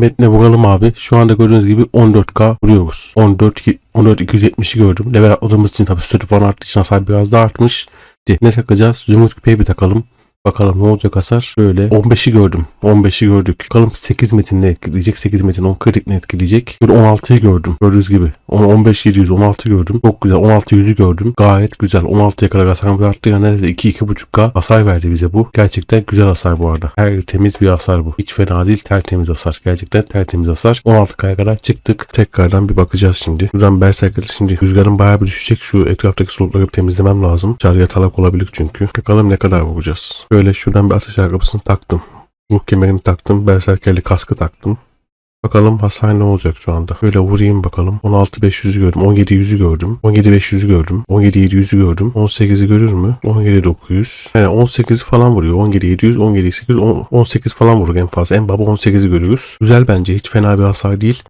metne vuralım abi. Şu anda gördüğünüz gibi 14k vuruyoruz. 14 14 270'i gördüm. Level atladığımız için tabii sürü falan arttığı için hasar biraz daha artmış. Ne takacağız? Zümrüt küpeyi bir takalım. Bakalım ne olacak hasar. Şöyle 15'i gördüm. 15'i gördük. Bakalım 8 metin ne etkileyecek? 8 metin 10 kritik ne etkileyecek? Böyle 16'yı gördüm. Gördüğünüz gibi. 10, 15 700 16 gördüm. Çok güzel. 16 yüzü gördüm. Gayet güzel. 16'ya kadar hasarımız arttı. Yani neredeyse 2 2.5k hasar verdi bize bu. Gerçekten güzel hasar bu arada. Her temiz bir hasar bu. Hiç fena değil. Tertemiz hasar. Gerçekten tertemiz hasar. 16k'ya kadar çıktık. Tekrardan bir bakacağız şimdi. Buradan Berserker'ı şimdi rüzgarın bayağı bir düşecek. Şu etraftaki slotları temizlemem lazım. Çarıya talak olabilir çünkü. Bakalım ne kadar vuracağız. Şöyle şuradan bir atış ayakkabısını taktım. Ruh kemerini taktım. Berserkerli kaskı taktım. Bakalım hasar ne olacak şu anda. Böyle vurayım bakalım. 16.500'ü gördüm. 17.100'ü gördüm. 17.500'ü gördüm. 17.700'ü gördüm. 18'i görür mü? 17.900. Yani 18'i falan vuruyor. 17.700, 17.800, 18 falan vurur en fazla. En baba 18'i görüyoruz. Güzel bence. Hiç fena bir hasar değil.